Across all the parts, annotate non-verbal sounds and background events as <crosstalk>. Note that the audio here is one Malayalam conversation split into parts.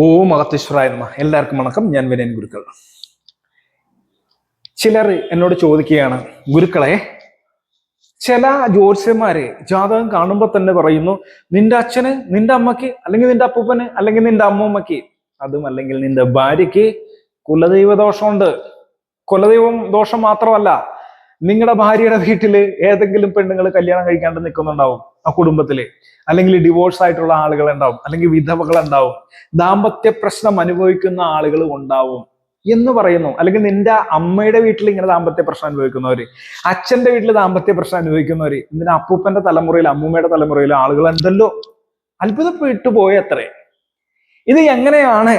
ഓ മഹത്തേശ്വരായ നമ. എല്ലാവർക്കും വണക്കം. ഞാൻ വിനയൻ ഗുരുക്കൾ. ചിലർ എന്നോട് ചോദിക്കുകയാണ് ഗുരുക്കളെ ചില ജ്യോത്സ്യന്മാര് ജാതകം കാണുമ്പോൾ തന്നെ പറയുന്നു നിന്റെ അച്ഛന് നിന്റെ അമ്മയ്ക്ക് അല്ലെങ്കിൽ നിന്റെ അപ്പൂപ്പന് അല്ലെങ്കിൽ നിന്റെ അമ്മൂമ്മയ്ക്ക് അതും അല്ലെങ്കിൽ നിന്റെ ഭാര്യയ്ക്ക് കുലദൈവ ദോഷമുണ്ട്. കുലദൈവം ദോഷം മാത്രമല്ല നിങ്ങളുടെ ഭാര്യയുടെ വീട്ടിൽ ഏതെങ്കിലും പെണ്ണുങ്ങൾ കല്യാണം കഴിക്കാണ്ട് നിൽക്കുന്നുണ്ടാവും ആ കുടുംബത്തിലെ. അല്ലെങ്കിൽ ഡിവോഴ്സ് ആയിട്ടുള്ള ആളുകൾ ഉണ്ടാവും. അല്ലെങ്കിൽ വിധവകൾ ഉണ്ടാവും. ദാമ്പത്യ പ്രശ്നം അനുഭവിക്കുന്ന ആളുകൾ ഉണ്ടാവും എന്ന് പറയുന്നു. അല്ലെങ്കിൽ നിന്റെ അമ്മയുടെ വീട്ടിൽ ഇങ്ങനെ ദാമ്പത്യ പ്രശ്നം അനുഭവിക്കുന്നവര് അച്ഛന്റെ വീട്ടിൽ ദാമ്പത്യ പ്രശ്നം അനുഭവിക്കുന്നവര് ഇതിന്റെ അപ്പൂപ്പന്റെ തലമുറയിൽ അമ്മൂമ്മയുടെ തലമുറയിൽ ആളുകൾ എന്തല്ലോ അത്ഭുതപ്പെട്ടു പോയ അത്രേ ഇത് എങ്ങനെയാണ്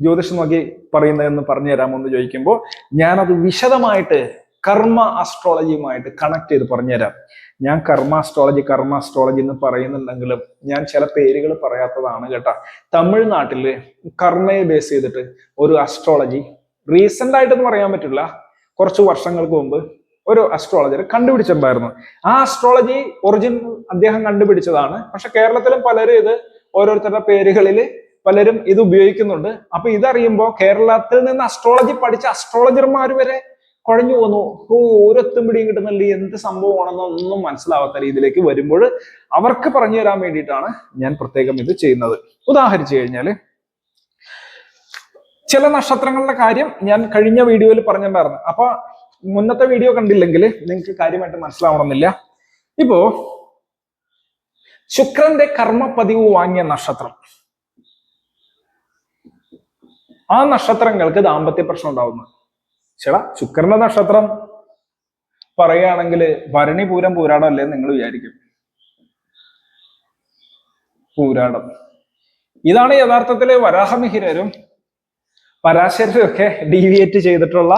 ജ്യോതിഷം നോക്കി പറയുന്നതെന്ന് പറഞ്ഞു തരാമോ എന്ന് ചോദിക്കുമ്പോൾ ഞാനത് വിശദമായിട്ട് കർമ്മ ആസ്ട്രോളജിയുമായിട്ട് കണക്ട് ചെയ്ത് പറഞ്ഞുതരാം. ഞാൻ കർമ്മ ആസ്ട്രോളജി കർമ്മ അസ്ട്രോളജി എന്ന് പറയുന്നുണ്ടെങ്കിലും ഞാൻ ചില പേരുകൾ പറയാത്തതാണ് കേട്ടാ. തമിഴ്നാട്ടിൽ കർമ്മയെ ബേസ് ചെയ്തിട്ട് ഒരു അസ്ട്രോളജി റീസെന്റ് ആയിട്ടൊന്നും പറയാൻ പറ്റില്ല. കുറച്ച് വർഷങ്ങൾക്ക് മുമ്പ് ഒരു അസ്ട്രോളജർ കണ്ടുപിടിച്ചിട്ടുണ്ടായിരുന്നു. ആ അസ്ട്രോളജി ഒറിജിൻ അദ്ദേഹം കണ്ടുപിടിച്ചതാണ്. പക്ഷെ കേരളത്തിലും പലരും ഇത് ഓരോരുത്തരുടെ പേരുകളിൽ പലരും ഇത് ഉപയോഗിക്കുന്നുണ്ട്. അപ്പൊ ഇതറിയുമ്പോൾ കേരളത്തിൽ നിന്ന് അസ്ട്രോളജി പഠിച്ച അസ്ട്രോളജർമാർ വരെ കുഴഞ്ഞു പോന്നു. ഓ ഓരോത്തും പിടിയും കിട്ടുന്നില്ല. എന്ത് സംഭവമാണെന്ന് ഒന്നും മനസ്സിലാവാത്ത രീതിയിലേക്ക് വരുമ്പോൾ അവർക്ക് പറഞ്ഞു തരാൻ വേണ്ടിയിട്ടാണ് ഞാൻ പ്രത്യേകം ഇത് ചെയ്യുന്നത്. ഉദാഹരിച്ചു കഴിഞ്ഞാൽ ചില നക്ഷത്രങ്ങളുടെ കാര്യം ഞാൻ കഴിഞ്ഞ വീഡിയോയിൽ പറഞ്ഞിട്ടുണ്ടായിരുന്നു. അപ്പൊ മുന്നത്തെ വീഡിയോ കണ്ടില്ലെങ്കിൽ നിങ്ങൾക്ക് കാര്യമായിട്ട് മനസ്സിലാവണമെന്നില്ല. ഇപ്പോ ശുക്രന്റെ കർമ്മ പതിവ് വാങ്ങിയ നക്ഷത്രം. ആ നക്ഷത്രങ്ങൾക്ക് ദാമ്പത്യ പ്രശ്നം ഉണ്ടാവുന്നു. ചേടാ ശുക്രന്റെ നക്ഷത്രം പറയുകയാണെങ്കിൽ ഭരണി പൂരം പൂരാടം അല്ലേ നിങ്ങൾ വിചാരിക്കും. പൂരാടം. ഇതാണ് യഥാർത്ഥത്തിൽ വരാഹമിഹിരരും പരാശരരും ഒക്കെ ഡീവിയേറ്റ് ചെയ്തിട്ടുള്ള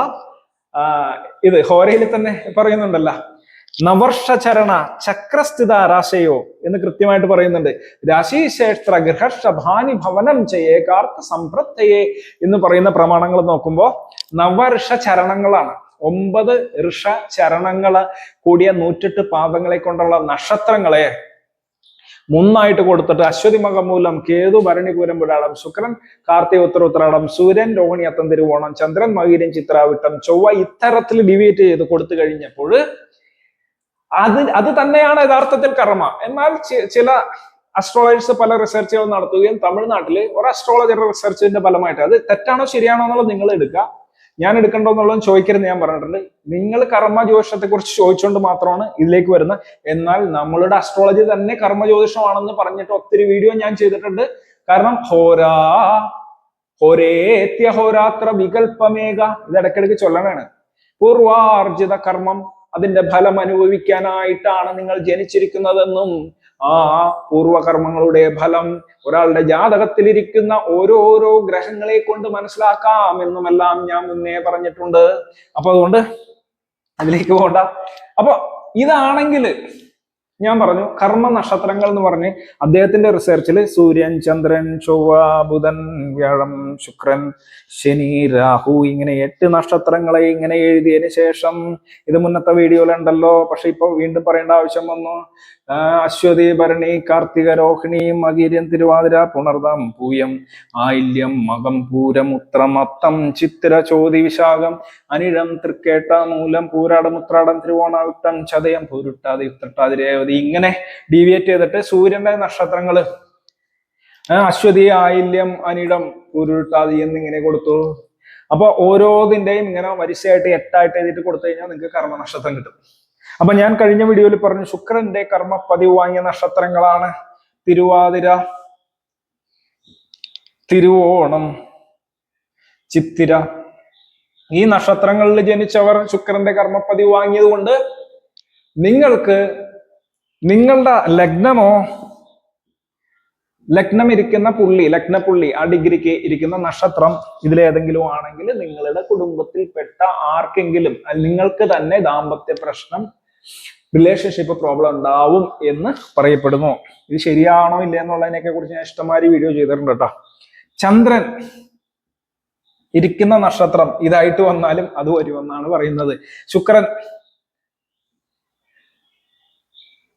ഇത് ഹോരയിൽ തന്നെ പറയുന്നുണ്ടല്ല. നവർഷചരണ ചക്രസ്ഥിത രാശയോ എന്ന് കൃത്യമായിട്ട് പറയുന്നുണ്ട്. രാശിശേഷ്ട്ര ഗൃഹഷഭാനി ഭവനം ചെയ്യേകാർത്ഥ സമ്പ്രത്തയെ എന്ന് പറയുന്ന പ്രമാണങ്ങൾ നോക്കുമ്പോൾ നവർഷ ചരണങ്ങളാണ് ഒമ്പത് ഋഷ ചരണങ്ങൾ കൂടിയ നൂറ്റെട്ട് പാദങ്ങളെ കൊണ്ടുള്ള നക്ഷത്രങ്ങളെ മൂന്നായിട്ട് കൊടുത്തിട്ട് അശ്വതി മകമൂലം കേതു ഭരണിപൂരം വിടാളം ശുക്രൻ കാർത്തിക ഉത്തര ഉത്തരാടം സൂര്യൻ രോഹിണി അത്തം തിരുവോണം ചന്ദ്രൻ മകീരൻ ചിത്രാവിട്ടം ചൊവ്വ ഇത്തരത്തിൽ ഡിവൈറ്റ് ചെയ്ത് കൊടുത്തു കഴിഞ്ഞപ്പോൾ അത് അത് തന്നെയാണ് യഥാർത്ഥത്തിൽ കർമ്മ. എന്നാൽ ചില അസ്ട്രോളജേഴ്സ് പല റിസർച്ചുകൾ നടത്തുകയും തമിഴ്നാട്ടിൽ ഒരു അസ്ട്രോളജർ റിസർച്ചിന്റെ ഫലമായിട്ട് അത് തെറ്റാണോ ശരിയാണോ എന്നുള്ളത് നിങ്ങൾ എടുക്കുക. ഞാൻ എടുക്കണ്ടോ എന്നുള്ളത് ചോദിക്കരുത് ഞാൻ പറഞ്ഞിട്ടുണ്ട്. നിങ്ങൾ കർമ്മ ജ്യോതിഷത്തെ കുറിച്ച് ചോദിച്ചുകൊണ്ട് മാത്രമാണ് ഇതിലേക്ക് വരുന്നത്. എന്നാൽ നമ്മളുടെ അസ്ട്രോളജി തന്നെ കർമ്മ ജ്യോതിഷമാണെന്ന് പറഞ്ഞിട്ട് ഒത്തിരി വീഡിയോ ഞാൻ ചെയ്തിട്ടുണ്ട്. കാരണം ഹോരാ ഹോരേത്യ ഹോരാത്ര വികൽപ്പമേക ഇത് ഇടയ്ക്കിടയ്ക്ക് ചൊല്ലണാണ്. പൂർവാർജിത കർമ്മം അതിന്റെ ഫലം അനുഭവിക്കാനായിട്ടാണ് നിങ്ങൾ ജനിച്ചിരിക്കുന്നതെന്നും ആ പൂർവകർമ്മങ്ങളുടെ ഫലം ഒരാളുടെ ജാതകത്തിൽ ജാതകത്തിലിരിക്കുന്ന ഓരോരോ ഗ്രഹങ്ങളെ കൊണ്ട് മനസ്സിലാക്കാം എന്നുമെല്ലാം ഞാൻ മുന്നേ പറഞ്ഞിട്ടുണ്ട്. അപ്പൊ അതുകൊണ്ട് അതിലേക്ക് പോകണ്ട അപ്പൊ ഇതാണെങ്കിൽ ഞാൻ പറഞ്ഞു കർമ്മ നക്ഷത്രങ്ങൾ എന്ന് പറഞ്ഞ് അദ്ദേഹത്തിന്റെ റിസർച്ചിൽ സൂര്യൻ ചന്ദ്രൻ ചൊവ്വ ബുധൻ വ്യാഴം ശുക്രൻ ശനി രാഹു ഇങ്ങനെ എട്ട് നക്ഷത്രങ്ങളെ ഇങ്ങനെ എഴുതിയതിന് ശേഷം ഇത് മുന്നത്തെ വീഡിയോയിലുണ്ടല്ലോ പക്ഷെ ഇപ്പൊ വീണ്ടും പറയേണ്ട ആവശ്യം വന്നു. അശ്വതി ഭരണി കാർത്തിക രോഹിണി മകീര്യം തിരുവാതിര പുണർദം പൂയം ആയില്യം മകം പൂരം ഉത്രമത്തം ചിത്തിര ചോതി വിശാഖം അനിഴം തൃക്കേട്ട മൂലം പൂരാടം ഉത്രാടം തിരുവോണാവിട്ടം ചതയം പൂരുട്ടാതി ഉത്രട്ടാതി രേവതി ഇങ്ങനെ ഡീവിയേറ്റ് ചെയ്തിട്ട് സൂര്യന്റെ നക്ഷത്രങ്ങൾ. അശ്വതി ആയില്യം അനിഴം പൂരുട്ടാതി എന്നിങ്ങനെ കൊടുത്തു. അപ്പൊ ഓരോതിന്റെയും ഇങ്ങനെ വരിസയായിട്ട് എട്ടായിട്ട് എഴുതിയിട്ട് കൊടുത്തു കഴിഞ്ഞാൽ നിങ്ങൾക്ക് കർമ്മനക്ഷത്രം കിട്ടും. അപ്പൊ ഞാൻ കഴിഞ്ഞ വീഡിയോയിൽ പറഞ്ഞു ശുക്രന്റെ കർമ്മ പതിവ് വാങ്ങിയ നക്ഷത്രങ്ങളാണ്. തിരുവാതിര തിരുവോണം ചിത്തിര. ഈ നക്ഷത്രങ്ങളിൽ ജനിച്ചവർ ശുക്രന്റെ കർമ്മപ്പതിവ് വാങ്ങിയത് കൊണ്ട് നിങ്ങൾക്ക് നിങ്ങളുടെ ലഗ്നമോ ലഗ്നം ഇരിക്കുന്ന പുള്ളി ലഗ്നപുള്ളി ആ ഡിഗ്രിക്ക് ഇരിക്കുന്ന നക്ഷത്രം ഇതിലേതെങ്കിലും ആണെങ്കിൽ നിങ്ങളുടെ കുടുംബത്തിൽപ്പെട്ട ആർക്കെങ്കിലും നിങ്ങൾക്ക് തന്നെ ദാമ്പത്യ പ്രശ്നം റിലേഷൻഷിപ്പ് പ്രോബ്ലം ഉണ്ടാവും എന്ന് പറയപ്പെടുന്നു. ഇത് ശരിയാണോ ഇല്ല എന്നുള്ളതിനെയൊക്കെ കുറിച്ച് ഞാൻ ഇഷ്ടംമാതിരി വീഡിയോ ചെയ്തിട്ടുണ്ട് കേട്ടോ. ചന്ദ്രൻ ഇരിക്കുന്ന നക്ഷത്രം ഇതായിട്ട് വന്നാലും അത് വരുമെന്നാണ് പറയുന്നത്. ശുക്രൻ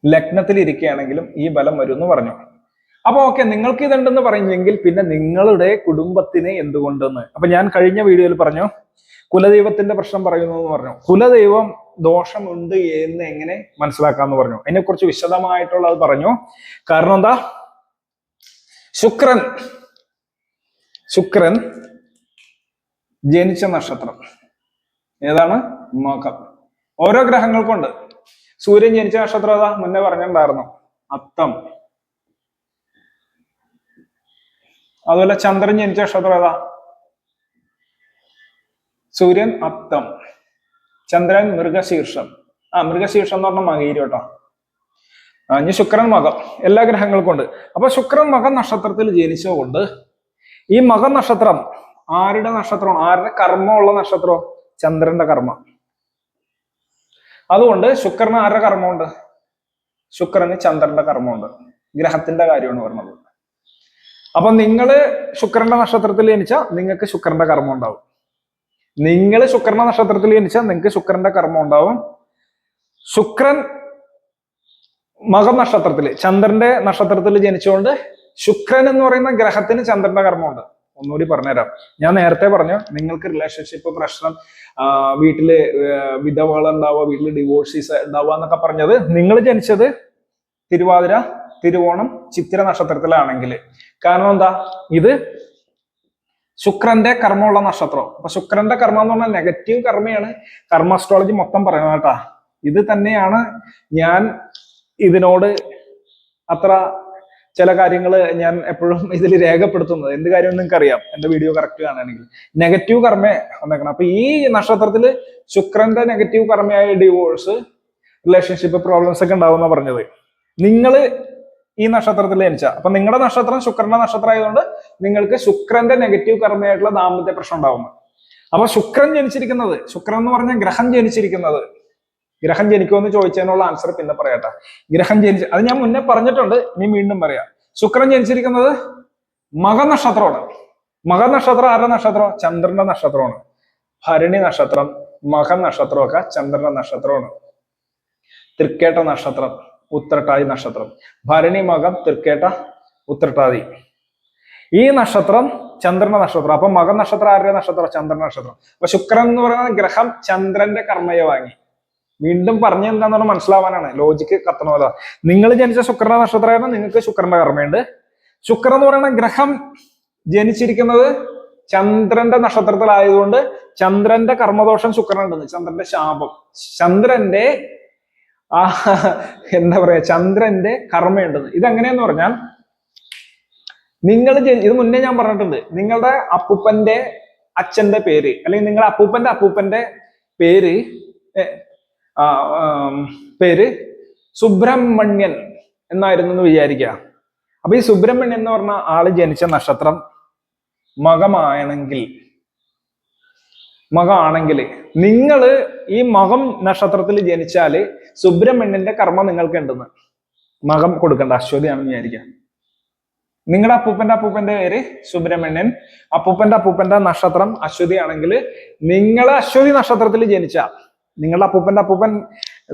ലഗ്നത്തിൽ ഇരിക്കുകയാണെങ്കിലും ഈ ബലം വരും എന്ന് പറഞ്ഞു. അപ്പൊ ഓക്കെ നിങ്ങൾക്ക് ഇതുണ്ടെന്ന് പറഞ്ഞെങ്കിൽ പിന്നെ നിങ്ങളുടെ കുടുംബത്തിന് എന്തുകൊണ്ടെന്ന്. അപ്പൊ ഞാൻ കഴിഞ്ഞ വീഡിയോയിൽ പറഞ്ഞു കുലദൈവത്തിന്റെ പ്രശ്നം പറയുന്നു എന്ന് പറഞ്ഞു. കുലദൈവം ദോഷമുണ്ട് എന്ന് എങ്ങനെ മനസ്സിലാക്കാന്ന് പറഞ്ഞു. അതിനെക്കുറിച്ച് വിശദമായിട്ടുള്ളത് പറഞ്ഞു. കാരണം എന്താ? ശുക്രൻ ശുക്രൻ ജനിച്ച നക്ഷത്രം. ഏതാണ്? മകം ഓരോ ഗ്രഹങ്ങൾക്കുണ്ട് സൂര്യൻ ജനിച്ച നക്ഷത്രം ഏതാ? മുന്നേ പറഞ്ഞിട്ടുണ്ടായിരുന്നു. അത്തം. അതുപോലെ ചന്ദ്രൻ ജനിച്ച നക്ഷത്രം ഏതാ? സൂര്യൻ അത്തം. ചന്ദ്രൻ മൃഗശീർഷം. ആ മൃഗശീർഷം എന്ന് പറഞ്ഞ മകീരി കേട്ടോ. ഇനി ശുക്രൻ മകം. എല്ലാ ഗ്രഹങ്ങൾക്കും ഉണ്ട്. അപ്പൊ ശുക്രൻ മകൻ നക്ഷത്രത്തിൽ ജനിച്ചതുകൊണ്ട് ഈ മകൻ നക്ഷത്രം ആരുടെ നക്ഷത്രമാണ്? ആരുടെ കർമ്മമുള്ള നക്ഷത്രം? ചന്ദ്രന്റെ കർമ്മം. അതുകൊണ്ട് ശുക്രന് ആരുടെ കർമ്മമുണ്ട്? ശുക്രന് ചന്ദ്രന്റെ കർമ്മമുണ്ട്. ഗ്രഹത്തിന്റെ കാര്യമാണ് പറഞ്ഞത്. അപ്പൊ നിങ്ങൾ ശുക്രന്റെ നക്ഷത്രത്തിൽ ജനിച്ചാൽ നിങ്ങൾക്ക് ശുക്രന്റെ കർമ്മം ഉണ്ടാവും. നിങ്ങൾ ശുക്രന്റെ നക്ഷത്രത്തിൽ ജനിച്ചാൽ നിങ്ങൾക്ക് ശുക്രന്റെ കർമ്മം ഉണ്ടാവും. ശുക്രൻ മകം നക്ഷത്രത്തിൽ ചന്ദ്രന്റെ നക്ഷത്രത്തിൽ ജനിച്ചുകൊണ്ട് ശുക്രൻ എന്ന് പറയുന്ന ഗ്രഹത്തിന് ചന്ദ്രന്റെ കർമ്മമുണ്ട്. ഒന്നുകൂടി പറഞ്ഞുതരാം. ഞാൻ നേരത്തെ പറഞ്ഞു നിങ്ങൾക്ക് റിലേഷൻഷിപ്പ് പ്രശ്നം വീട്ടിൽ വിധവകൾ ഉണ്ടാവുക വീട്ടിൽ ഡിവോഴ്സീസ് ഉണ്ടാവുക എന്നൊക്കെ പറഞ്ഞത് നിങ്ങൾ ജനിച്ചത് തിരുവാതിര തിരുവോണം ചിത്തിര നക്ഷത്രത്തിലാണെങ്കിൽ. കാരണം എന്താ? ഇത് ശുക്രന്റെ കർമ്മമുള്ള നക്ഷത്രം. അപ്പൊ ശുക്രന്റെ കർമ്മം എന്ന് പറഞ്ഞാൽ നെഗറ്റീവ് കർമ്മയാണ്. കർമ്മ അസ്ട്രോളജി മൊത്തം പറയുന്നത് കേട്ടാ. ഇത് തന്നെയാണ് ഞാൻ ഇതിനോട് അത്ര ചില കാര്യങ്ങൾ ഞാൻ എപ്പോഴും ഇതിൽ രേഖപ്പെടുത്തുന്നത്. എന്ത് കാര്യം നിങ്ങൾക്ക് അറിയാം എന്റെ വീഡിയോ കറക്റ്റ് കാണുകയാണെങ്കിൽ. നെഗറ്റീവ് കർമ്മേ വന്നേക്കണം. അപ്പൊ ഈ നക്ഷത്രത്തിൽ ശുക്രന്റെ നെഗറ്റീവ് കർമ്മയായ ഡിവോഴ്സ് റിലേഷൻഷിപ്പ് പ്രോബ്ലംസ് ഒക്കെ ഉണ്ടാവുന്ന പറഞ്ഞത്. നിങ്ങൾ ഈ നക്ഷത്രത്തിൽ ജനിച്ച. അപ്പൊ നിങ്ങളുടെ നക്ഷത്രം ശുക്രന്റെ നക്ഷത്രം ആയതുകൊണ്ട് നിങ്ങൾക്ക് ശുക്രന്റെ നെഗറ്റീവ് കർമ്മയായിട്ടുള്ള ദാമ്പത്യ പ്രശ്നം ഉണ്ടാവുന്നു അപ്പൊ ശുക്രൻ ജനിച്ചിരിക്കുന്നത് ശുക്രൻ എന്ന് പറഞ്ഞാൽ ഗ്രഹം ജനിച്ചിരിക്കുന്നത്. ഗ്രഹം ജനിക്കുമെന്ന് ചോദിച്ചതിനുള്ള ആൻസർ പിന്നെ പറയട്ടെ. ഗ്രഹം ജനിച്ച അത് ഞാൻ മുന്നേ പറഞ്ഞിട്ടുണ്ട് ഇനി വീണ്ടും പറയാം. ശുക്രൻ ജനിച്ചിരിക്കുന്നത് മകനക്ഷത്രമാണ്. മകനക്ഷത്രം ആരുടെ നക്ഷത്രം? ചന്ദ്രന്റെ നക്ഷത്രമാണ് ഭരണി നക്ഷത്രം മകൻ നക്ഷത്രമൊക്കെ ചന്ദ്രന്റെ നക്ഷത്രമാണ്. തൃക്കേട്ട നക്ഷത്രം. ഉത്രട്ടാതി നക്ഷത്രം. ഭരണി മകം തൃക്കേട്ട ഉത്രട്ടാതി. ഈ നക്ഷത്രം ചന്ദ്രന്റെ നക്ഷത്രം. അപ്പൊ മകൻ നക്ഷത്രം ആരുടെ നക്ഷത്രം? ചന്ദ്ര നക്ഷത്രം. അപ്പൊ ശുക്രൻ എന്ന് പറയുന്ന ഗ്രഹം ചന്ദ്രന്റെ കർമ്മയെ വാങ്ങി. വീണ്ടും പറഞ്ഞ എന്താണെന്ന് മനസ്സിലാവാനാണ്. ലോജിക്ക് കത്തണ നിങ്ങൾ ജനിച്ച ശുക്ര നക്ഷത്രമായിരുന്നു നിങ്ങൾക്ക് ശുക്രന്റെ കർമ്മയുണ്ട്. ശുക്രൻ എന്ന് പറയുന്ന ഗ്രഹം ജനിച്ചിരിക്കുന്നത് ചന്ദ്രന്റെ നക്ഷത്രത്തിലായതുകൊണ്ട് ചന്ദ്രന്റെ കർമ്മദോഷം ശുക്രനുണ്ടെന്ന്. ചന്ദ്രന്റെ ശാപം. ചന്ദ്രന്റെ ആ എന്താ പറയാ ചന്ദ്രന്റെ കർമ്മയുണ്ടെന്ന്. ഇതെങ്ങനെയെന്ന് പറഞ്ഞാൽ നിങ്ങൾ ഇത് മുന്നേ ഞാൻ പറഞ്ഞിട്ടുണ്ട്. നിങ്ങളുടെ അപ്പൂപ്പന്റെ അച്ഛന്റെ പേര് അല്ലെങ്കിൽ നിങ്ങളുടെ അപ്പൂപ്പന്റെ അപ്പൂപ്പന്റെ പേര് പേര് സുബ്രഹ്മണ്യൻ എന്നായിരുന്നു എന്ന് വിചാരിക്കുക. അപ്പൊ ഈ സുബ്രഹ്മണ്യൻ എന്ന് പറഞ്ഞ ആൾ ജനിച്ച നക്ഷത്രം മകമാണെങ്കിൽ മകമാണെങ്കിൽ നിങ്ങൾ ഈ മകം നക്ഷത്രത്തിൽ ജനിച്ചാൽ സുബ്രഹ്മണ്യന്റെ കർമ്മം നിങ്ങൾക്ക് ഉണ്ടെന്ന് മകം കൊടുക്കണ്ട അശ്വതിയാണെന്ന് വിചാരിക്കുക. നിങ്ങളുടെ അപ്പൂപ്പന്റെ അപ്പൂപ്പന്റെ പേര് സുബ്രഹ്മണ്യൻ. അപ്പൂപ്പന്റെ അപ്പൂപ്പന്റെ നക്ഷത്രം അശ്വതി ആണെങ്കിൽ നിങ്ങൾ അശ്വതി നക്ഷത്രത്തിൽ ജനിച്ച. നിങ്ങളുടെ അപ്പൂപ്പന്റെ അപ്പൂപ്പൻ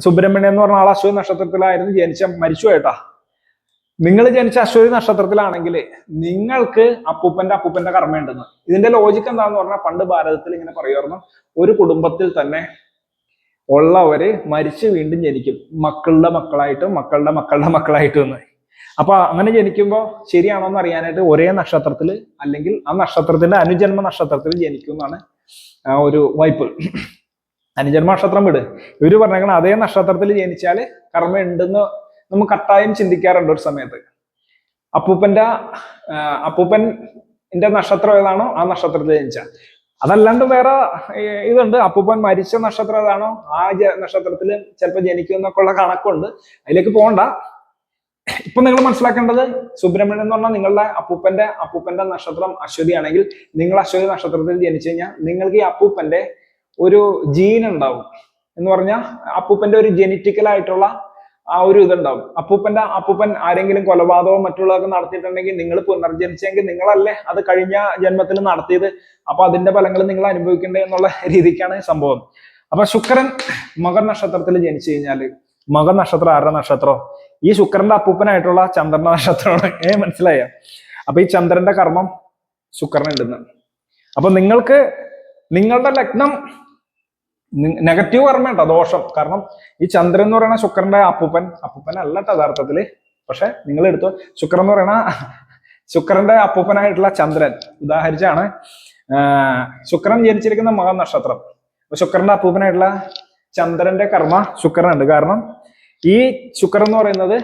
സുബ്രഹ്മണ്യൻ എന്ന് പറഞ്ഞ ആൾ അശ്വതി നക്ഷത്രത്തിലായിരുന്നു ജനിച്ച മരിച്ചു കേട്ടാ നിങ്ങൾ ജനിച്ച അശ്വതി നക്ഷത്രത്തിലാണെങ്കിൽ നിങ്ങൾക്ക് അപ്പൂപ്പന്റെ അപ്പൂപ്പന്റെ കർമ്മയുണ്ടെന്ന്. ഇതിന്റെ ലോജിക്ക് എന്താന്ന് പറഞ്ഞാൽ പണ്ട് ഭാരതത്തിൽ ഇങ്ങനെ പറയുമായിരുന്നു ഒരു കുടുംബത്തിൽ തന്നെ ഉള്ളവര് മരിച്ച് വീണ്ടും ജനിക്കും. മക്കളുടെ മക്കളായിട്ടും മക്കളുടെ മക്കളുടെ മക്കളായിട്ടും എന്ന്. അപ്പൊ അങ്ങനെ ജനിക്കുമ്പോൾ ശരിയാണോ എന്ന് അറിയാനായിട്ട് ഒരേ നക്ഷത്രത്തിൽ അല്ലെങ്കിൽ ആ നക്ഷത്രത്തിന്റെ അനുജന്മ നക്ഷത്രത്തിൽ ജനിക്കും എന്നാണ് ആ ഒരു വായ്പ്. അനുജന്മ നക്ഷത്രം വിട്. ഇവർ പറഞ്ഞേക്കണം അതേ നക്ഷത്രത്തിൽ ജനിച്ചാൽ കർമ്മ ഉണ്ടെന്ന് നമുക്ക് കട്ടായം ചിന്തിക്കാറുണ്ട് ഒരു സമയത്ത്. അപ്പൂപ്പന്റെ അപ്പൂപ്പന്റെ നക്ഷത്രം ഏതാണോ ആ നക്ഷത്രത്തിൽ ജനിച്ച. അതല്ലാണ്ട് വേറെ ഇതുണ്ട്. അപ്പൂപ്പൻ മരിച്ച നക്ഷത്രം ഏതാണോ ആ നക്ഷത്രത്തിൽ ചിലപ്പോൾ ജനിക്കും എന്നൊക്കെ ഉള്ള കണക്കുണ്ട്. അതിലേക്ക് പോകണ്ട. ഇപ്പൊ നിങ്ങൾ മനസ്സിലാക്കേണ്ടത് സുബ്രഹ്മണ്യൻ എന്ന് പറഞ്ഞാൽ നിങ്ങളുടെ അപ്പൂപ്പന്റെ അപ്പൂപ്പന്റെ നക്ഷത്രം അശ്വതി ആണെങ്കിൽ നിങ്ങൾ അശ്വതി നക്ഷത്രത്തിൽ ജനിച്ചു കഴിഞ്ഞാൽ നിങ്ങൾക്ക് ഈ അപ്പൂപ്പന്റെ ഒരു ജീൻ ഉണ്ടാവും. എന്ന് പറഞ്ഞാൽ അപ്പൂപ്പന്റെ ഒരു ജെനറ്റിക്കൽ ആയിട്ടുള്ള ആ ഒരു ഇതുണ്ടാവും. അപ്പൂപ്പന്റെ അപ്പൂപ്പൻ ആരെങ്കിലും കൊലപാതകവും മറ്റുള്ളതൊക്കെ നടത്തിയിട്ടുണ്ടെങ്കിൽ നിങ്ങൾ പുനർജനിച്ചെങ്കിൽ നിങ്ങളല്ലേ അത് കഴിഞ്ഞ ജന്മത്തിൽ നടത്തിയത്. അപ്പൊ അതിന്റെ ഫലങ്ങൾ നിങ്ങൾ അനുഭവിക്കണ്ടേ എന്നുള്ള രീതിക്കാണ് സംഭവം. അപ്പൊ ശുക്രൻ മകർ നക്ഷത്രത്തിൽ ജനിച്ചു കഴിഞ്ഞാൽ മകർ നക്ഷത്രം ആരുടെ നക്ഷത്രം? ഈ ശുക്രന്റെ അപ്പൂപ്പനായിട്ടുള്ള ചന്ദ്ര നക്ഷത്രമാണ്. ഏ മനസ്സിലായ? അപ്പൊ ഈ ചന്ദ്രന്റെ കർമ്മം ശുക്രൻ ശുക്രനുണ്ടെന്ന്. അപ്പൊ നിങ്ങൾക്ക് നിങ്ങളുടെ ലഗ്നം നെഗറ്റീവ് കർമ്മ കേട്ടോ ദോഷം. കാരണം ഈ ചന്ദ്രൻ എന്ന് പറയുന്ന ശുക്രന്റെ അപ്പൂപ്പൻ അപ്പൂപ്പൻ അല്ല യഥാർത്ഥത്തിൽ. പക്ഷെ നിങ്ങൾ എടുത്തു ശുക്രൻ എന്ന് പറയുന്ന ശുക്രന്റെ അപ്പൂപ്പനായിട്ടുള്ള ചന്ദ്രൻ. ഉദാഹരിച്ചാണ് ശുക്രൻ ജനിച്ചിരിക്കുന്ന മഹ നക്ഷത്രം അപ്പൊ ശുക്രന്റെ അപ്പൂപ്പനായിട്ടുള്ള ചന്ദ്രന്റെ കർമ്മ ശുക്രനുണ്ട്. കാരണം ഈ ശുക്രൻ എന്ന് പറയുന്നത്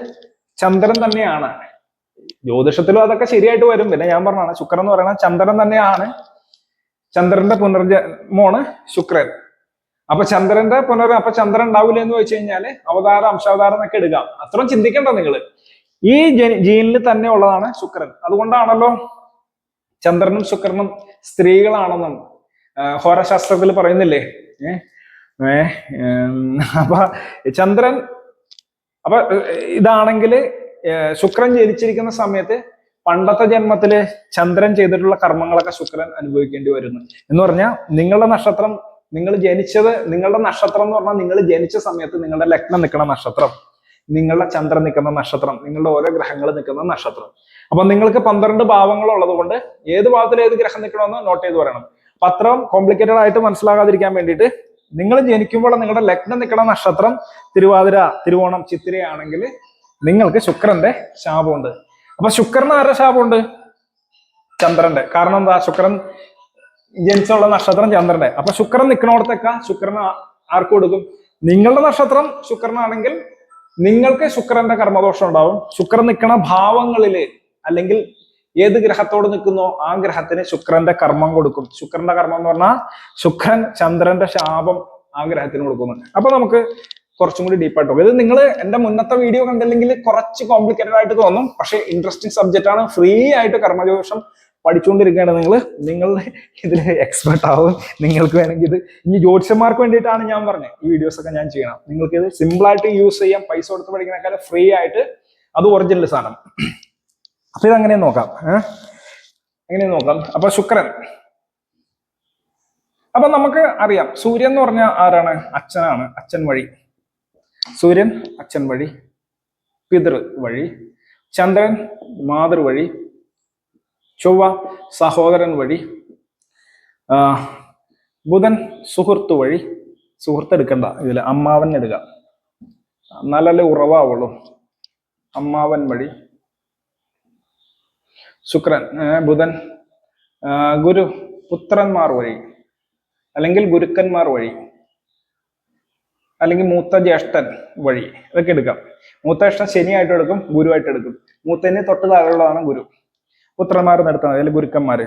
ചന്ദ്രൻ തന്നെയാണ്. ജ്യോതിഷത്തിലും അതൊക്കെ ശരിയായിട്ട് വരും. പിന്നെ ഞാൻ പറഞ്ഞാണ് ശുക്രൻ എന്ന് പറയുന്നത് ചന്ദ്രൻ തന്നെയാണ്. ചന്ദ്രന്റെ പുനർജന്മമാണ് ശുക്രൻ. അപ്പൊ ചന്ദ്രന്റെ പുനർ അപ്പൊ ചന്ദ്രൻ ഉണ്ടാവില്ല എന്ന് വെച്ച് കഴിഞ്ഞാൽ അവതാരം അംശാവതാരം എന്നൊക്കെ എടുക്കാം അത്രയും ചിന്തിക്കണ്ട നിങ്ങൾ ഈ ജീനിൽ തന്നെ ഉള്ളതാണ് ശുക്രൻ. അതുകൊണ്ടാണല്ലോ ചന്ദ്രനും ശുക്രനും സ്ത്രീകളാണെന്നും ഹോരശാസ്ത്രത്തിൽ പറയുന്നില്ലേ? ഏ? അപ്പൊ ചന്ദ്രൻ അപ്പൊ ഇതാണെങ്കിൽ ശുക്രൻ ജനിച്ചിരിക്കുന്ന സമയത്ത് പണ്ടത്തെ ജന്മത്തിൽ ചന്ദ്രൻ ചെയ്തിട്ടുള്ള കർമ്മങ്ങളൊക്കെ ശുക്രൻ അനുഭവിക്കേണ്ടി വരുന്നു. എന്ന് പറഞ്ഞാൽ നിങ്ങളുടെ നക്ഷത്രം നിങ്ങൾ ജനിച്ചത് നിങ്ങളുടെ നക്ഷത്രം എന്ന് പറഞ്ഞാൽ നിങ്ങൾ ജനിച്ച സമയത്ത് നിങ്ങളുടെ ലഗ്നം നിൽക്കുന്ന നക്ഷത്രം നിങ്ങളുടെ ചന്ദ്രൻ നിൽക്കുന്ന നക്ഷത്രം നിങ്ങളുടെ ഓരോ ഗ്രഹങ്ങൾ നിൽക്കുന്ന നക്ഷത്രം. അപ്പൊ നിങ്ങൾക്ക് പന്ത്രണ്ട് ഭാവങ്ങൾ ഉള്ളത് കൊണ്ട് ഏത് ഭാവത്തിൽ ഏത് ഗ്രഹം നിൽക്കണമെന്ന് നോട്ട് ചെയ്ത് പറയണം. അപ്പൊ അത്രയും കോംപ്ലിക്കേറ്റഡ് ആയിട്ട് മനസ്സിലാകാതിരിക്കാൻ വേണ്ടിയിട്ട് നിങ്ങൾ ജനിക്കുമ്പോൾ നിങ്ങളുടെ ലഗ്നം നിൽക്കുന്ന നക്ഷത്രം തിരുവാതിര തിരുവോണം ചിത്തിരയാണെങ്കിൽ നിങ്ങൾക്ക് ശുക്രന്റെ ശാപമുണ്ട്. അപ്പൊ ശുക്രന് ആരുടെ ശാപമുണ്ട്? ചന്ദ്രന്റെ. കാരണം എന്താ? ശുക്രൻ ജനിച്ചുള്ള നക്ഷത്രം ചന്ദ്രന്റെ അപ്പൊ ശുക്രൻ നിൽക്കണോടത്തേക്ക? ശുക്രൻ ആ- ആർക്ക് കൊടുക്കും? നിങ്ങളുടെ നക്ഷത്രം ശുക്രനാണെങ്കിൽ നിങ്ങൾക്ക് ശുക്രന്റെ കർമ്മദോഷം ഉണ്ടാവും. ശുക്രൻ നിൽക്കണ ഭാവങ്ങളിൽ അല്ലെങ്കിൽ ഏത് ഗ്രഹത്തോട് നിൽക്കുന്നോ ആ ഗ്രഹത്തിന് ശുക്രന്റെ കർമ്മം കൊടുക്കും. ശുക്രന്റെ കർമ്മം എന്ന് പറഞ്ഞാൽ ശുക്രൻ ചന്ദ്രന്റെ ശാപം ആ ഗ്രഹത്തിന് കൊടുക്കുന്നു. അപ്പൊ നമുക്ക് കുറച്ചും കൂടി ഡീപ്പായിട്ട് പോകും ഇത് നിങ്ങൾ എന്റെ മുന്നത്തെ വീഡിയോ കണ്ടില്ലെങ്കിൽ കുറച്ച് കോംപ്ലിക്കേറ്റഡ് ആയിട്ട് തോന്നും. പക്ഷേ ഇൻട്രസ്റ്റിംഗ് സബ്ജക്റ്റ് ആണ്. ഫ്രീ ആയിട്ട് കർമ്മജോഷം പഠിച്ചുകൊണ്ടിരിക്കുകയാണ് നിങ്ങൾ നിങ്ങളുടെ ഇതിൽ എക്സ്പെർട്ട് ആവും. നിങ്ങൾക്ക് വേണമെങ്കിൽ ഇത് ഇനി ജ്യോതിഷന്മാർക്ക് വേണ്ടിയിട്ടാണ് ഞാൻ പറഞ്ഞത്. ഈ വീഡിയോസ് ഒക്കെ ഞാൻ ചെയ്യണം. നിങ്ങൾക്ക് ഇത് സിമ്പിൾ ആയിട്ട് യൂസ് ചെയ്യാം. പൈസ കൊടുത്ത് പഠിക്കുന്നേക്കാളും ഫ്രീ ആയിട്ട് അത് ഒറിജിനൽ സാധനം. അപ്പൊ ഇത് അങ്ങനെ നോക്കാം. അങ്ങനെ നോക്കാം. അപ്പൊ ശുക്രൻ. അപ്പൊ നമുക്ക് അറിയാം. സൂര്യൻ എന്ന് പറഞ്ഞാൽ ആരാണ്? അച്ഛനാണ്. അച്ഛൻ വഴി. സൂര്യൻ അച്ഛൻ വഴി. പിതൃ വഴി. ചന്ദ്രൻ മാതൃ വഴി. ചൊവ്വ സഹോദരൻ വഴി ബുധൻ സുഹൃത്തു വഴി സുഹൃത്ത് എടുക്കണ്ട ഇതിൽ അമ്മാവൻ എടുക്ക. എന്നാലല്ലേ ഉറവാവുള്ളൂ. അമ്മാവൻ വഴി ശുക്രൻ ബുധൻ ഗുരു പുത്രന്മാർ വഴി അല്ലെങ്കിൽ ഗുരുക്കന്മാർ വഴി അല്ലെങ്കിൽ മൂത്ത ജ്യേഷ്ഠൻ വഴി ഇതൊക്കെ എടുക്കാം. മൂത്ത ജ്യേഷ്ഠൻ ശനിയായിട്ട് എടുക്കും ഗുരുവായിട്ട് എടുക്കും. മൂത്തന് തൊട്ട് താഴെയുള്ളതാണ് ഗുരു. പുത്രന്മാർ നടത്തുന്നത് അതിൽ ഗുരുക്കന്മാര്.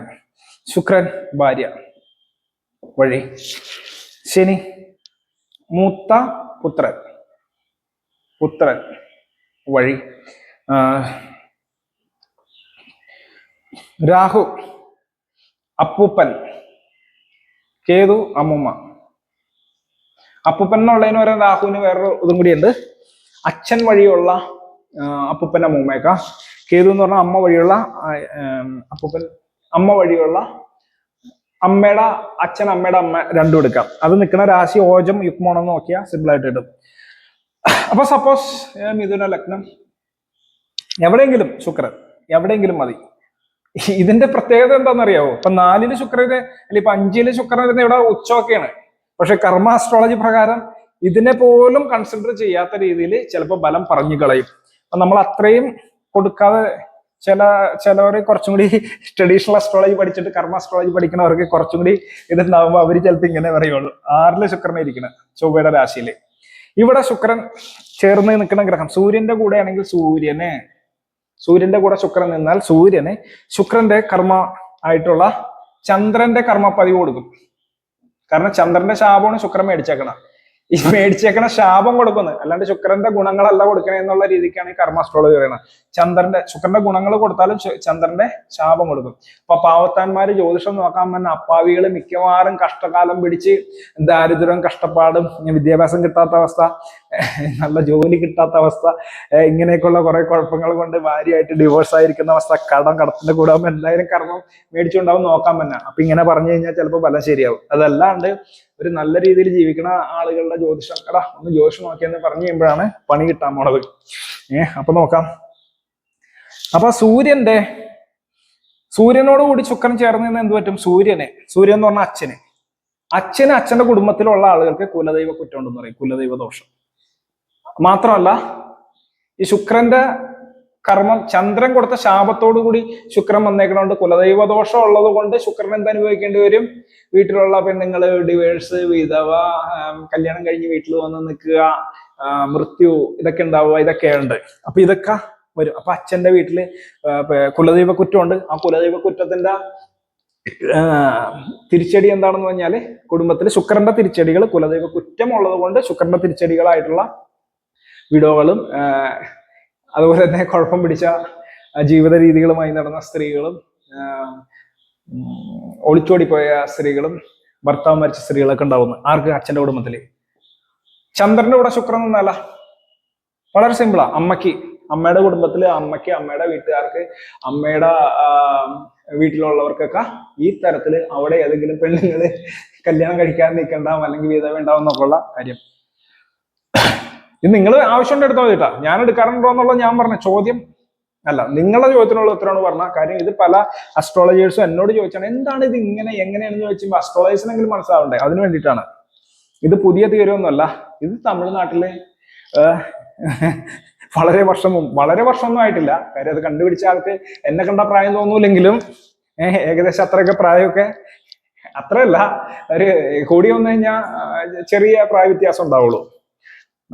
ശുക്രൻ ഭാര്യ വഴി. ശനി മൂത്ത പുത്രൻ. പുത്രൻ വഴി. രാഹു അപ്പൂപ്പൻ കേതു അമ്മുമ്മ. അപ്പൂപ്പൻ എന്നുള്ളതിന് വരെ രാഹുവിന് വേറൊരു ഇതും കൂടിയുണ്ട്. അച്ഛൻ വഴിയുള്ള അപ്പൂപ്പൻ അമ്മൂമ്മയൊക്ക. കേതു എന്ന് പറഞ്ഞാൽ അമ്മ വഴിയുള്ള അപ്പൂപ്പൻ അമ്മ വഴിയുള്ള അമ്മയുടെ അച്ഛൻ അമ്മയുടെ അമ്മ രണ്ടും എടുക്കാം. അത് നിൽക്കുന്ന രാശി ഓജം യുക്മോണം നോക്കിയാൽ സിമ്പിൾ ആയിട്ട് ഇടും അപ്പൊ സപ്പോസ് മിഥുന ലഗ്നം. എവിടെയെങ്കിലും ശുക്രൻ എവിടെയെങ്കിലും മതി. ഇതിന്റെ പ്രത്യേകത എന്താണെന്നറിയാവോ? ഇപ്പൊ നാലിൽ ശുക്രന് അല്ലെ ഇപ്പൊ അഞ്ചിൽ ശുക്രന് ഇവിടെ ഉച്ചമൊക്കെയാണ്. പക്ഷെ കർമ്മ ആസ്ട്രോളജി പ്രകാരം ഇതിനെ പോലും കൺസിഡർ ചെയ്യാത്ത രീതിയിൽ ചിലപ്പോൾ ബലം പറഞ്ഞു കളയും. അപ്പൊ നമ്മൾ അത്രയും കൊടുക്കാതെ ചില ചിലവർ കുറച്ചും കൂടി ട്രഡീഷണൽ അസ്ട്രോളജി പഠിച്ചിട്ട് കർമ്മ അസ്ട്രോളജി പഠിക്കുന്നവർക്ക് കുറച്ചും കൂടി ഇതുണ്ടാവുമ്പോൾ അവർ ചിലപ്പോൾ ഇങ്ങനെ പറയുള്ളൂ. ആറിലെ ശുക്രനെ ഇരിക്കണം ചൊവ്വയുടെ രാശിയിൽ ഇവിടെ ശുക്രൻ ചേർന്ന് നിൽക്കുന്ന ഗ്രഹം സൂര്യന്റെ കൂടെ ആണെങ്കിൽ സൂര്യനെ സൂര്യന്റെ കൂടെ ശുക്രൻ നിന്നാൽ സൂര്യനെ ശുക്രന്റെ കർമ്മ ആയിട്ടുള്ള ചന്ദ്രന്റെ കർമ്മ പതിവ് കൊടുക്കും. കാരണം ചന്ദ്രന്റെ ശാപമാണ് ശുക്രൻ മേടിച്ചേക്കണം ഈ മേടിച്ചേക്കണ ശാപം കൊടുക്കുന്നത്. അല്ലാണ്ട് ശുക്രന്റെ ഗുണങ്ങളല്ല കൊടുക്കണേ എന്നുള്ള രീതിക്കാണ് ഈ കർമ്മ അസ്ട്രോളജി പറയുന്നത്. ചന്ദ്രന്റെ ശുക്രന്റെ ഗുണങ്ങൾ കൊടുത്താലും ചന്ദ്രന്റെ ശാപം കൊടുക്കും. അപ്പൊ പാവത്താന്മാര് ജ്യോതിഷം നോക്കാൻ തന്നെ അപ്പാവികൾ മിക്കവാറും കഷ്ടകാലം പിടിച്ച് ദാരിദ്ര്യവും കഷ്ടപ്പാടും വിദ്യാഭ്യാസം കിട്ടാത്ത അവസ്ഥ നല്ല ജോലി കിട്ടാത്ത അവസ്ഥ. ഇങ്ങനെയൊക്കെയുള്ള കുറെ കുഴപ്പങ്ങൾ കൊണ്ട് ഭാര്യയായിട്ട് ഡിവോഴ്സ് ആയിരിക്കുന്ന അവസ്ഥ. കടം കടത്തിന്റെ കൂടെ ആകുമ്പോൾ എന്തായാലും കർമ്മം മേടിച്ചുണ്ടാവും നോക്കാൻ തന്നെ. അപ്പൊ ഇങ്ങനെ പറഞ്ഞു കഴിഞ്ഞാൽ ചിലപ്പോൾ ഫലം ശരിയാവും. അതല്ലാണ്ട് ഒരു നല്ല രീതിയിൽ ജീവിക്കുന്ന ആളുകളുടെ ജ്യോതിഷം. കട ഒന്ന് ജ്യോതിഷം നോക്കിയെന്ന് പറഞ്ഞു കഴിയുമ്പോഴാണ് പണി കിട്ടാൻ പോണത്. ഏഹ് അപ്പൊ നോക്കാം. അപ്പൊ സൂര്യന്റെ സൂര്യനോട് കൂടി ശുക്രൻ ചേർന്ന് നിന്ന് എന്ത് പറ്റും? സൂര്യനെ. സൂര്യൻ എന്ന് പറഞ്ഞാൽ അച്ഛനെ. അച്ഛന് അച്ഛന്റെ കുടുംബത്തിലുള്ള ആളുകൾക്ക് കുലദൈവ കുറ്റമുണ്ടെന്ന് പറയും. കുലദൈവ ദോഷം മാത്രമല്ല ഈ ശുക്രന്റെ കർമ്മം ചന്ദ്രൻ കൊടുത്ത ശാപത്തോടു കൂടി ശുക്രൻ വന്നേക്കണോണ്ട്. കുലദൈവ ദോഷം ഉള്ളത് കൊണ്ട് ശുക്രൻ എന്ത് അനുഭവിക്കേണ്ടി വരും? വീട്ടിലുള്ള പെണ്ണുങ്ങൾ ഡിവേഴ്സ് വിധവ കല്യാണം കഴിഞ്ഞ് വീട്ടിൽ വന്ന് നിൽക്കുക മൃത്യു ഇതൊക്കെ ഉണ്ടാവുക ഇതൊക്കെ ഉണ്ട് അപ്പൊ ഇതൊക്കെ വരും. അപ്പൊ അച്ഛന്റെ വീട്ടിൽ കുലദൈവ കുറ്റമുണ്ട് ആ കുലദൈവ കുറ്റത്തിന്റെ തിരിച്ചടി എന്താണെന്ന് പറഞ്ഞാൽ കുടുംബത്തിൽ ശുക്രന്റെ തിരിച്ചടികൾ കുലദൈവ കുറ്റമുള്ളത് കൊണ്ട് ശുക്രന്റെ തിരിച്ചടികളായിട്ടുള്ള വിഡോകളും അതുപോലെ തന്നെ കുഴപ്പം പിടിച്ച ജീവിത രീതികളുമായി നടന്ന സ്ത്രീകളും ഒളിച്ചോടി പോയ ഒളിച്ചോടിപ്പോയ സ്ത്രീകളും ഭർത്താവ് മരിച്ച സ്ത്രീകളൊക്കെ ഉണ്ടാവുന്നു. ആർക്ക്? അച്ഛന്റെ കുടുംബത്തിൽ ചന്ദ്രന്റെ കൂടെ ശുക്രൻ നിന്നല്ല. വളരെ സിമ്പിളാ അമ്മയ്ക്ക്. അമ്മയുടെ കുടുംബത്തിൽ അമ്മയ്ക്ക് അമ്മയുടെ വീട്ടുകാർക്ക് അമ്മയുടെ വീട്ടിലുള്ളവർക്കൊക്കെ ഈ തരത്തിൽ അവിടെ ഏതെങ്കിലും പെണ്ണുങ്ങൾ കല്യാണം കഴിക്കാൻ നിൽക്കണ്ടാവും അല്ലെങ്കിൽ വിധവ ഉണ്ടാവും എന്നൊക്കെയുള്ള കാര്യം. ഇത് നിങ്ങൾ ആവശ്യമുണ്ട് എടുത്താൽ മതി ഞാൻ എടുക്കാറുണ്ടോ എന്നുള്ളത് ഞാൻ പറഞ്ഞ ചോദ്യം അല്ല നിങ്ങളുടെ ചോദ്യത്തിനുള്ള ഉത്തരമാണ് പറഞ്ഞ കാര്യം. ഇത് പല അസ്ട്രോളജേഴ്സും എന്നോട് ചോദിച്ചാണ് എന്താണ് ഇത് ഇങ്ങനെ എങ്ങനെയാണെന്ന് ചോദിച്ചപ്പോൾ അസ്ട്രോളജേഴ്സിനെങ്കിലും മനസ്സിലാവണ്ടേ? അതിന് വേണ്ടിയിട്ടാണ്. ഇത് പുതിയ തീരമൊന്നുമല്ല ഇത് തമിഴ്നാട്ടിലെ വളരെ വർഷം വളരെ വർഷമൊന്നും ആയിട്ടില്ല. കാര്യം അത് കണ്ടുപിടിച്ച ആൾക്ക് എന്നെ കണ്ട പ്രായം തോന്നൂലെങ്കിലും ഏകദേശം അത്രയൊക്കെ പ്രായമൊക്കെ അത്രയല്ല. ഒരു കൂടി വന്നു കഴിഞ്ഞാൽ ചെറിയ പ്രായ വ്യത്യാസം ഉണ്ടാവുള്ളൂ.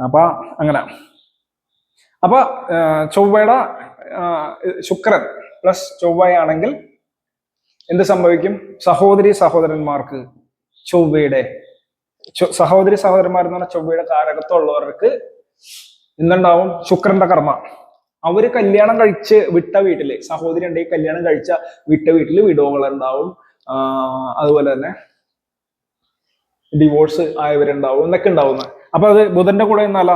അപ്പൊ അങ്ങനെ. അപ്പൊ ചൊവ്വയുടെ ശുക്രൻ പ്ലസ് ചൊവ്വയാണെങ്കിൽ എന്ത് സംഭവിക്കും? സഹോദരി സഹോദരന്മാർക്ക് ചൊവ്വയുടെ സഹോദരി സഹോദരന്മാർ എന്ന് പറഞ്ഞാൽ ചൊവ്വയുടെ കാരകത്തുള്ളവർക്ക് എന്തുണ്ടാവും? ശുക്രന്റെ കർമ്മ. അവർ കല്യാണം കഴിച്ച് വിട്ട വീട്ടിൽ സഹോദരി ഉണ്ടെങ്കിൽ കല്യാണം കഴിച്ച വിട്ട വീട്ടിൽ വിഡോകൾ ഉണ്ടാവും അതുപോലെ തന്നെ ഡിവോഴ്സ് ആയവരുണ്ടാവും എന്നൊക്കെ ഉണ്ടാവുന്നത് അപ്പൊ അത് ബുധന്റെ കൂടെ എന്നല്ല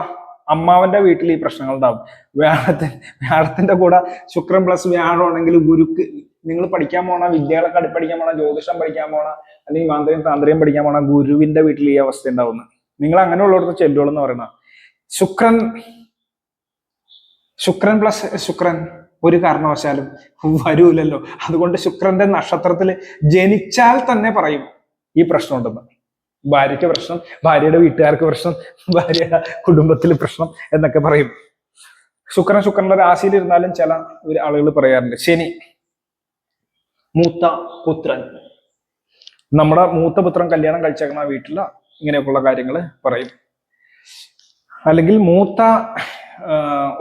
അമ്മാവന്റെ വീട്ടിൽ ഈ പ്രശ്നങ്ങൾ ഉണ്ടാവും. വ്യാഴത്തിന്റെ വ്യാഴത്തിന്റെ കൂടെ ശുക്രൻ പ്ലസ് വ്യാഴം ആണെങ്കിൽ ഗുരുക്ക് നിങ്ങൾ പഠിക്കാൻ പോണ വിദ്യകളൊക്കെ പഠിക്കാൻ പോണ ജ്യോതിഷം പഠിക്കാൻ പോണ അല്ലെങ്കിൽ മാന്ത്രികം താന്ത്രികം പഠിക്കാൻ പോണ ഗുരുവിന്റെ വീട്ടിൽ ഈ അവസ്ഥ ഉണ്ടാവുന്നത്. നിങ്ങൾ അങ്ങനെയുള്ളടത്ത് ചെല്ലുകൾ എന്ന് പറയുന്നത്. ശുക്രൻ ശുക്രൻ പ്ലസ് ശുക്രൻ ഒരു കാരണവശാലും വരൂലല്ലോ. അതുകൊണ്ട് ശുക്രന്റെ നക്ഷത്രത്തിൽ ജനിച്ചാൽ തന്നെ പറയും ഈ പ്രശ്നം ഉണ്ടെന്ന്. ഭാര്യയ്ക്ക് പ്രശ്നം ഭാര്യയുടെ വീട്ടുകാർക്ക് പ്രശ്നം ഭാര്യയുടെ കുടുംബത്തിൽ പ്രശ്നം എന്നൊക്കെ പറയും. ശുക്രൻ ശുക്രന്റെ രാശിയിൽ ഇരുന്നാലും ചില ആളുകൾ പറയാറുണ്ട് ശനി മൂത്ത പുത്രൻ. നമ്മുടെ മൂത്ത പുത്രൻ കല്യാണം കഴിച്ചേക്കണ വീട്ടില ഇങ്ങനെയൊക്കെയുള്ള കാര്യങ്ങൾ പറയും. അല്ലെങ്കിൽ മൂത്ത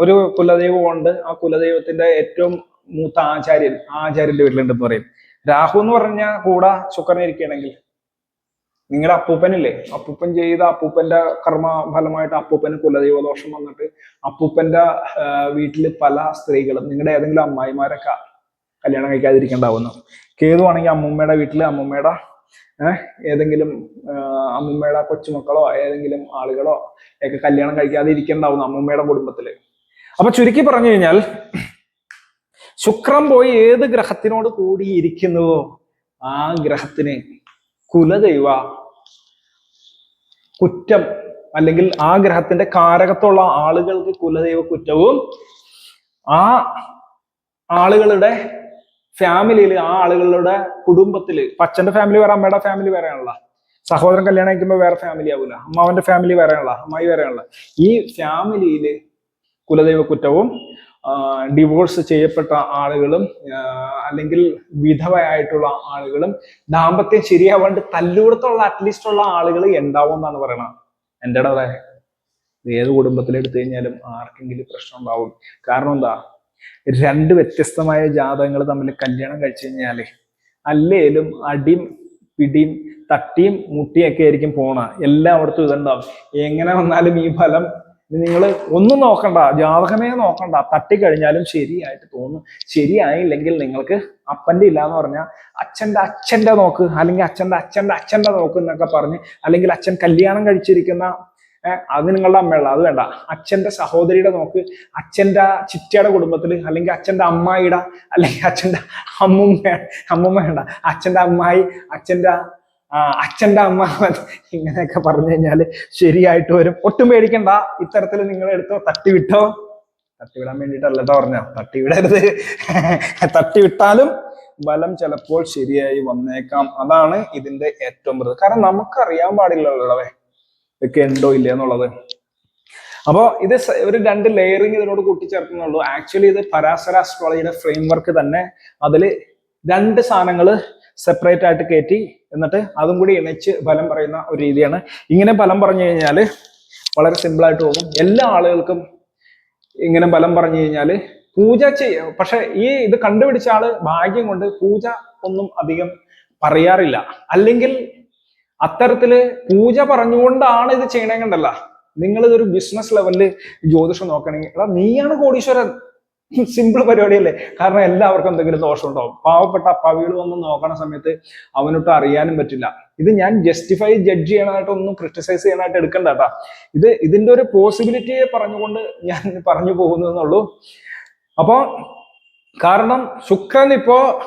ഒരു കുലദൈവം ഉണ്ട് ആ കുലദൈവത്തിന്റെ ഏറ്റവും മൂത്ത ആചാര്യൻ ആചാര്യന്റെ വീട്ടിലുണ്ടെന്ന് പറയും. രാഹു എന്ന് പറഞ്ഞാൽ കൂടെ ശുക്രനെ ഇരിക്കുകയാണെങ്കിൽ നിങ്ങളുടെ അപ്പൂപ്പനില്ലേ? അപ്പൂപ്പൻ ചെയ്ത അപ്പൂപ്പന്റെ കർമ്മ ഫലമായിട്ട് അപ്പൂപ്പന് കുലദൈവദോഷം വന്നിട്ട് അപ്പൂപ്പന്റെ വീട്ടിൽ പല സ്ത്രീകളും നിങ്ങളുടെ ഏതെങ്കിലും അമ്മായിമാരൊക്കെ കല്യാണം കഴിക്കാതിരിക്കണ്ടാവുന്നു? കേതു ആണെങ്കിൽ അമ്മൂമ്മയുടെ വീട്ടിൽ അമ്മൂമ്മയുടെ ഏതെങ്കിലും അമ്മൂമ്മയുടെ കൊച്ചുമക്കളോ ഏതെങ്കിലും ആളുകളോ ഒക്കെ കല്യാണം കഴിക്കാതെ ഇരിക്കണ്ടാവുന്നു അമ്മൂമ്മയുടെ കുടുംബത്തിൽ? അപ്പൊ ചുരുക്കി പറഞ്ഞു കഴിഞ്ഞാൽ ശുക്രം പോയി ഏത് ഗ്രഹത്തിനോട് കൂടി ഇരിക്കുന്നുവോ ആ ഗ്രഹത്തിന് കുലദൈവ കുറ്റം അല്ലെങ്കിൽ ആ ഗ്രഹത്തിന്റെ കാരകത്തുള്ള ആളുകൾക്ക് കുലദൈവ കുറ്റവും ആ ആളുകളുടെ ഫാമിലിയിൽ ആ ആളുകളുടെ കുടുംബത്തിൽ അച്ഛന്റെ ഫാമിലി വേറെ അമ്മയുടെ ഫാമിലി വേറെ ആണല്ലോ സഹോദരൻ കല്യാണം കഴിക്കുമ്പോൾ വേറെ ഫാമിലി ആവില്ല അമ്മാവന്റെ ഫാമിലി വേറെ ആണല്ലോ അമ്മായി വേറെ ആണല്ലോ ഈ ഫാമിലിയിൽ കുലദൈവ കുറ്റവും ഡിവോഴ്സ് ചെയ്യപ്പെട്ട ആളുകളും അല്ലെങ്കിൽ വിധവയായിട്ടുള്ള ആളുകളും ദാമ്പത്യം ശരിയാവാണ്ട് തല്ലൂർത്തുള്ള അറ്റ്ലീസ്റ്റ് ഉള്ള ആളുകൾ ഉണ്ടാവും എന്നാണ് പറയണത് എന്റെ ഇടവേ ഏത് കുടുംബത്തിലെടുത്തു കഴിഞ്ഞാലും ആർക്കെങ്കിലും പ്രശ്നം ഉണ്ടാവും. കാരണം എന്താ? രണ്ട് വ്യത്യസ്തമായ ജാതകങ്ങൾ തമ്മിൽ കല്യാണം കഴിച്ചു കഴിഞ്ഞാൽ അല്ലേലും അടിയും പിടിയും തട്ടിയും മുട്ടിയൊക്കെ ആയിരിക്കും പോണ. എല്ലായിടത്തും ഇതുണ്ടാവും. എങ്ങനെ വന്നാലും ഈ ഫലം നിങ്ങൾ ഒന്നും നോക്കണ്ട ജാതകമേ നോക്കണ്ട. തട്ടിക്കഴിഞ്ഞാലും ശരിയായിട്ട് തോന്നും. ശരിയായില്ലെങ്കിൽ നിങ്ങൾക്ക് അപ്പന്റെ ഇല്ല എന്ന് പറഞ്ഞാൽ അച്ഛന്റെ അച്ഛന്റെ നോക്ക്. അല്ലെങ്കിൽ അച്ഛന്റെ അച്ഛന്റെ അച്ഛന്റെ നോക്ക് എന്നൊക്കെ പറഞ്ഞ് അല്ലെങ്കിൽ അച്ഛൻ കല്യാണം കഴിച്ചിരിക്കുന്ന അത് നിങ്ങളുടെ അമ്മയുള്ള. അത് വേണ്ട. അച്ഛന്റെ സഹോദരിയുടെ നോക്ക്. അച്ഛന്റെ ചിറ്റയുടെ കുടുംബത്തിൽ അല്ലെങ്കിൽ അച്ഛന്റെ അമ്മായിയുടെ അല്ലെങ്കിൽ അച്ഛന്റെ അമ്മുമ്മ അമ്മുമ്മ വേണ്ട. അച്ഛന്റെ അമ്മായി അച്ഛന്റെ ആ, അച്ഛന്റെ അമ്മ ഇങ്ങനെയൊക്കെ പറഞ്ഞു കഴിഞ്ഞാൽ ശരിയായിട്ട് വരും. ഒട്ടും പേടിക്കണ്ട. ഇത്തരത്തിൽ നിങ്ങൾ എടുത്തോ തട്ടിവിട്ടോ? തട്ടിവിടാൻ വേണ്ടിയിട്ടല്ലട്ടോ പറഞ്ഞ. തട്ടിവിടരുത്. <laughs> തട്ടിവിട്ടാലും ബലം ചിലപ്പോൾ ശരിയായി വന്നേക്കാം. അതാണ് ഇതിന്റെ ഏറ്റവും വലുത് കാരണം നമുക്കറിയാൻ പാടില്ലല്ലോ ഇതൊക്കെ ഉണ്ടോ ഇല്ല എന്നുള്ളത്. അപ്പോ ഇത് ഒരു രണ്ട് ലെയറിങ് ഇതിനോട് കൂട്ടിച്ചേർക്കുന്നുള്ളൂ. ആക്ച്വലി ഇത് പരാസര അസ്ട്രോളജിയുടെ ഫ്രെയിം വർക്ക് തന്നെ. അതിൽ രണ്ട് സാധനങ്ങൾ സെപ്പറേറ്റ് ആയിട്ട് കയറ്റി എന്നിട്ട് അതും കൂടി ഇണച്ച് ഫലം പറയുന്ന ഒരു രീതിയാണ്. ഇങ്ങനെ ഫലം പറഞ്ഞു കഴിഞ്ഞാൽ വളരെ സിമ്പിൾ ആയിട്ട് പോകും. എല്ലാ ആളുകൾക്കും ഇങ്ങനെ ഫലം പറഞ്ഞു കഴിഞ്ഞാൽ പൂജ ചെയ്യ പക്ഷെ ഈ ഇത് കണ്ടുപിടിച്ച ആൾ ഭാഗ്യം കൊണ്ട് പൂജ ഒന്നും അധികം പറയാറില്ല. അല്ലെങ്കിൽ അത്തരത്തിൽ പൂജ പറഞ്ഞുകൊണ്ടാണ് ഇത് ചെയ്യണേ കണ്ടല്ല നിങ്ങൾ ഇതൊരു ബിസിനസ് ലെവലിൽ ജ്യോതിഷം നോക്കണമെങ്കിൽ എടാ നീയാണ് കോടീശ്വരൻ. സിമ്പിൾ പരിപാടിയല്ലേ? കാരണം എല്ലാവർക്കും എന്തെങ്കിലും ദോഷം ഉണ്ടാവും. പാവപ്പെട്ട അപ്പാവികൾ വന്ന് നോക്കണ സമയത്ത് അവനൊട്ട് അറിയാനും പറ്റില്ല. ഇത് ഞാൻ ജസ്റ്റിഫൈ ജഡ്ജ് ചെയ്യണമായിട്ടൊന്നും ക്രിട്ടിസൈസ് ചെയ്യാനായിട്ട് എടുക്കണ്ട കേട്ടാ. ഇത് ഇതിന്റെ ഒരു പോസിബിലിറ്റിയെ പറഞ്ഞുകൊണ്ട് ഞാൻ പറഞ്ഞു പോകുന്നതെന്നുള്ളൂ. അപ്പോ കാരണം ശുക്രൻ ഇപ്പോ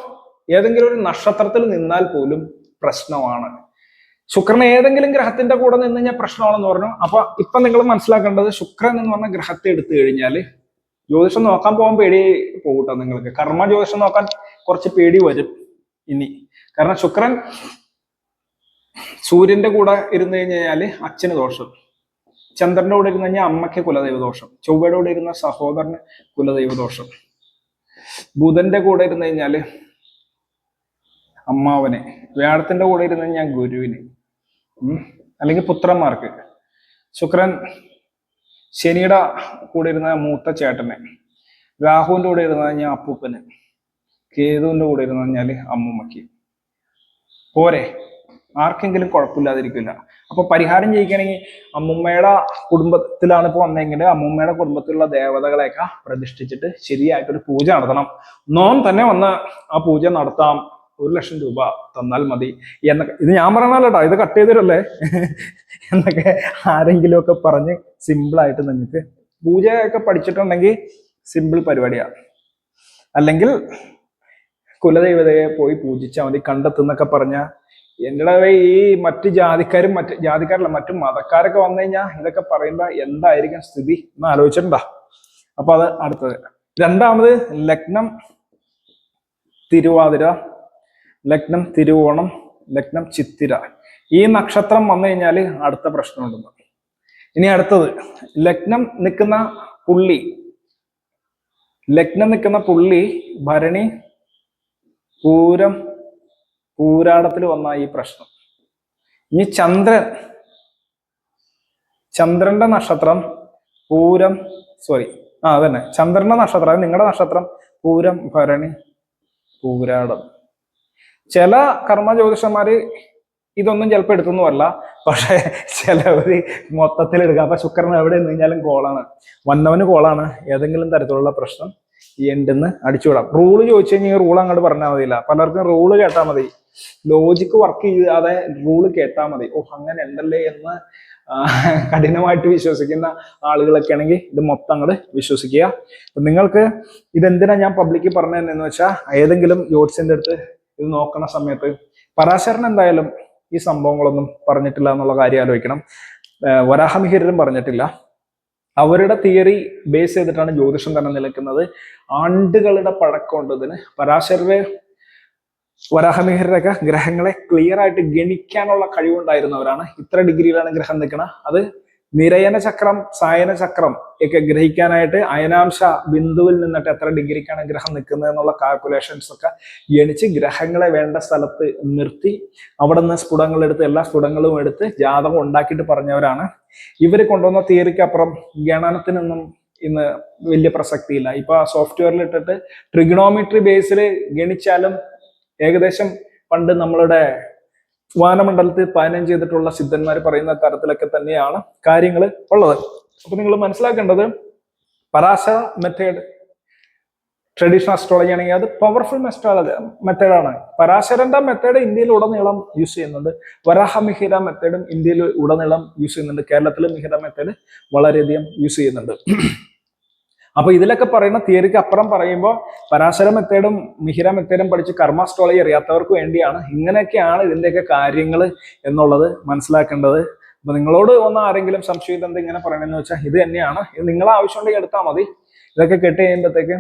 ഏതെങ്കിലും ഒരു നക്ഷത്രത്തിൽ നിന്നാൽ പോലും പ്രശ്നമാണ്. ശുക്രൻ ഏതെങ്കിലും ഗ്രഹത്തിന്റെ കൂടെ നിന്ന് കഴിഞ്ഞാൽ പ്രശ്നമാണെന്ന് പറഞ്ഞു. അപ്പൊ ഇപ്പൊ നിങ്ങൾ മനസ്സിലാക്കേണ്ടത് ശുക്രൻ എന്ന് പറഞ്ഞ ഗ്രഹത്തെ എടുത്തു കഴിഞ്ഞാൽ ജ്യോതിഷം നോക്കാൻ പോകാൻ പേടി പോകട്ടോ നിങ്ങൾക്ക് കർമ്മ ജ്യോതിഷം നോക്കാൻ കുറച്ച് പേടി വരും ഇനി. കാരണം ശുക്രൻ സൂര്യന്റെ കൂടെ ഇരുന്ന് കഴിഞ്ഞാൽ അച്ഛന് ദോഷം. ചന്ദ്രന്റെ കൂടെ ഇരുന്ന് കഴിഞ്ഞാൽ അമ്മയ്ക്ക് കുലദൈവ ദോഷം. ചൊവ്വയുടെ കൂടെ ഇരുന്ന സഹോദരന് കുലദൈവ ദോഷം. ബുധന്റെ കൂടെ ഇരുന്ന് കഴിഞ്ഞാൽ അമ്മാവനെ. വ്യാഴത്തിന്റെ കൂടെ ഇരുന്ന് കഴിഞ്ഞാൽ ഗുരുവിന്. അല്ലെങ്കിൽ പുത്രന്മാർക്ക്. ശുക്രൻ ശനിയുടെ കൂടെ ഇരുന്ന മൂത്ത ചേട്ടനെ രാഹുവിന്റെ കൂടെ ഇരുന്ന് കഴിഞ്ഞാൽ അപ്പൂപ്പന് കേതുവിന്റെ കൂടെ ഇരുന്ന് കഴിഞ്ഞാൽ അമ്മൂമ്മക്ക് പോരെ ആർക്കെങ്കിലും കുഴപ്പമില്ലാതിരിക്കില്ല. അപ്പൊ പരിഹാരം ചെയ്യിക്കണമെങ്കിൽ അമ്മുമ്മയുടെ കുടുംബത്തിലാണ് ഇപ്പൊ വന്നെങ്കിൽ അമ്മുമ്മയുടെ കുടുംബത്തിലുള്ള ദേവതകളെയൊക്കെ പ്രതിഷ്ഠിച്ചിട്ട് ശരിയായിട്ടൊരു പൂജ നടത്തണം. നോം തന്നെ വന്ന് ആ പൂജ നടത്താം. ഒരു ലക്ഷം രൂപ തന്നാൽ മതി എന്നൊക്കെ. ഇത് ഞാൻ പറയണല്ലോട്ടോ ഇത് കട്ട് ചെയ്തിട്ടല്ലേ <laughs> എന്നൊക്കെ ആരെങ്കിലും ഒക്കെ പറഞ്ഞ് സിമ്പിളായിട്ട് നിങ്ങൾക്ക് പൂജയൊക്കെ പഠിച്ചിട്ടുണ്ടെങ്കിൽ സിമ്പിൾ പരിപാടിയാണ് അല്ലെങ്കിൽ കുലദൈവതയെ പോയി പൂജിച്ചാൽ മതി കണ്ടെത്തുന്നൊക്കെ പറഞ്ഞ. എന്റെ ഈ മറ്റ് ജാതിക്കാരും മറ്റ് ജാതിക്കാരല്ല മറ്റു മതക്കാരൊക്കെ വന്നു കഴിഞ്ഞാൽ ഇതൊക്കെ പറയുമ്പോൾ എന്തായിരിക്കും സ്ഥിതി എന്ന് ആലോചിച്ചിട്ടുണ്ടാ. അപ്പൊ അത് അടുത്തത്. രണ്ടാമത് ലഗ്നം തിരുവാതിര ലഗ്നം തിരുവോണം ലഗ്നം ചിത്തിര. ഈ നക്ഷത്രം വന്നു കഴിഞ്ഞാൽ അടുത്ത പ്രശ്നമുണ്ടെന്ന് ഇനി അടുത്തത് ലഗ്നം നിൽക്കുന്ന പുള്ളി ലഗ്നം നിൽക്കുന്ന പുള്ളി ഭരണി പൂരം പൂരാടത്തിൽ വന്ന ഈ പ്രശ്നം. ഇനി ചന്ദ്രൻ ചന്ദ്രന്റെ നക്ഷത്രം പൂരം സോറി ആ അതന്നെ. ചന്ദ്രന്റെ നക്ഷത്രം നിങ്ങളുടെ നക്ഷത്രം പൂരം ഭരണി പൂരാടം. ചില കർമ്മ ജ്യോതിഷന്മാര് ഇതൊന്നും ചിലപ്പോൾ എടുത്തൊന്നുമല്ല. പക്ഷെ ചിലവര് മൊത്തത്തിൽ എടുക്കുക അപ്പൊ ശുക്രൻ എവിടെ നിന്ന് കഴിഞ്ഞാലും കോളാണ്. വന്നവന് കോളാണ്. ഏതെങ്കിലും തരത്തിലുള്ള പ്രശ്നം എൻഡിന്ന് അടിച്ചുവിടാം. റൂൾ ചോദിച്ചു കഴിഞ്ഞാൽ റൂൾ അങ്ങോട്ട് പറഞ്ഞാൽ മതിയില്ല. പലർക്കും റൂൾ കേട്ടാൽ മതി. ലോജിക്ക് വർക്ക് ചെയ്യാതെ റൂൾ കേട്ടാൽ മതി. ഓ അങ്ങനെ ഉണ്ടല്ലേ എന്ന് കഠിനമായിട്ട് വിശ്വസിക്കുന്ന ആളുകളൊക്കെ ആണെങ്കിൽ ഇത് മൊത്തം അങ്ങോട്ട് വിശ്വസിക്കുക. നിങ്ങൾക്ക് ഇതെന്തിനാ ഞാൻ പബ്ലിക്കിൽ പറഞ്ഞതെന്ന് വെച്ചാൽ ഏതെങ്കിലും ജ്യോത്സ്യന്റെ അടുത്ത് ഇത് നോക്കുന്ന സമയത്ത് പരാശരൻ എന്തായാലും ഈ സംഭവങ്ങളൊന്നും പറഞ്ഞിട്ടില്ല എന്നുള്ള കാര്യം ആലോചിക്കണം. വരാഹമിഹിരരും പറഞ്ഞിട്ടില്ല. അവരുടെ തിയറി ബേസ് ചെയ്തിട്ടാണ് ജ്യോതിഷം തന്നെ നിലക്കുന്നത്. ആണ്ടുകളുടെ പഴക്കമുണ്ടതിന് പരാശരരെ വരാഹമിഹിരരൊക്കെ ഗ്രഹങ്ങളെ ക്ലിയർ ആയിട്ട് ഗണിക്കാനുള്ള കഴിവുണ്ടായിരുന്നവരാണ്. ഇത്ര ഡിഗ്രിയിലാണ് ഗ്രഹം നിൽക്കുന്നത് അത് നിരയന ചക്രം സായന ചക്രം ഒക്കെ ഗ്രഹിക്കാനായിട്ട് അയനാംശ ബിന്ദുവിൽ നിന്നിട്ട് എത്ര ഡിഗ്രിക്കാണ് ഗ്രഹം നിൽക്കുന്നത് എന്നുള്ള കാൽക്കുലേഷൻസ് ഒക്കെ എണിച്ച് ഗ്രഹങ്ങളെ വേണ്ട സ്ഥലത്ത് നിർത്തി അവിടെ നിന്ന് സ്ഫുടങ്ങൾ എടുത്ത് എല്ലാ സ്ഫുടങ്ങളും എടുത്ത് ജാതകം ഉണ്ടാക്കിയിട്ട് പറഞ്ഞവരാണ്. ഇവർ കൊണ്ടുവന്ന തിയറിക്ക് അപ്പുറം ഗണനത്തിനൊന്നും ഇന്ന് വലിയ പ്രസക്തിയില്ല. ഇപ്പൊ സോഫ്റ്റ്വെയറിൽ ഇട്ടിട്ട് ട്രിഗണോമെട്രി ബേസിൽ ഗണിച്ചാലും ഏകദേശം പണ്ട് നമ്മളുടെ വാനമണ്ഡലത്തിൽ പാനം ചെയ്തിട്ടുള്ള സിദ്ധന്മാർ പറയുന്ന തരത്തിലൊക്കെ തന്നെയാണ് കാര്യങ്ങൾ ഉള്ളത്. അപ്പൊ നിങ്ങൾ മനസ്സിലാക്കേണ്ടത് പരാശ മെത്തേഡ് ട്രഡീഷണൽ അസ്ട്രോളജി ആണെങ്കിൽ അത് പവർഫുൾ മെസ്ട്രോളജി മെത്തേഡാണ് പരാശരന്റെ മെത്തേഡ് ഇന്ത്യയിൽ ഉടനീളം യൂസ് ചെയ്യുന്നുണ്ട്. വരാഹ മിഹിര മെത്തേഡും ഇന്ത്യയിൽ ഉടനീളം യൂസ് ചെയ്യുന്നുണ്ട്. കേരളത്തിൽ മിഹിര മെത്തേഡ് വളരെയധികം യൂസ് ചെയ്യുന്നുണ്ട്. അപ്പൊ ഇതിലൊക്കെ പറയുന്ന തിയറിക്ക് അപ്പുറം പറയുമ്പോൾ പരാശര മെത്തേഡും മിഹിര മെത്തേഡും പഠിച്ച് കർമ്മ അസ്ട്രോളജി അറിയാത്തവർക്ക് വേണ്ടിയാണ് ഇങ്ങനെയൊക്കെയാണ് ഇതിന്റെയൊക്കെ കാര്യങ്ങൾ എന്നുള്ളത് മനസ്സിലാക്കേണ്ടത്. അപ്പൊ നിങ്ങളോട് ഒന്ന് ആരെങ്കിലും സംശയം എന്ത് ഇങ്ങനെ പറയണമെന്ന് വെച്ചാൽ ഇത് തന്നെയാണ്. ഇത് നിങ്ങളെ ആവശ്യമുണ്ടെങ്കിൽ എടുത്താൽ മതി. ഇതൊക്കെ കെട്ട് കഴിയുമ്പോഴത്തേക്ക്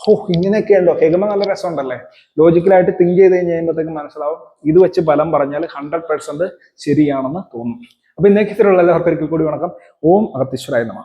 ഹോ ഇങ്ങനെയൊക്കെ ഉണ്ടോ കേൾക്കുമ്പോൾ നല്ല രസമുണ്ടല്ലേ? ലോജിക്കലായിട്ട് തിങ്ക് ചെയ്ത് കഴിഞ്ഞ് കഴിയുമ്പോഴത്തേക്ക് മനസ്സിലാവും. ഇത് വെച്ച് ബലം പറഞ്ഞാൽ ഹൺഡ്രഡ് പെർസെന്റ് ശരിയാണെന്ന് തോന്നും. അപ്പൊ ഇന്നേക്ക് ഇത്തരമുള്ള എല്ലാവർക്കും കൂടി വണക്കം. ഓം അഗത്തീശ്വരായ നമ.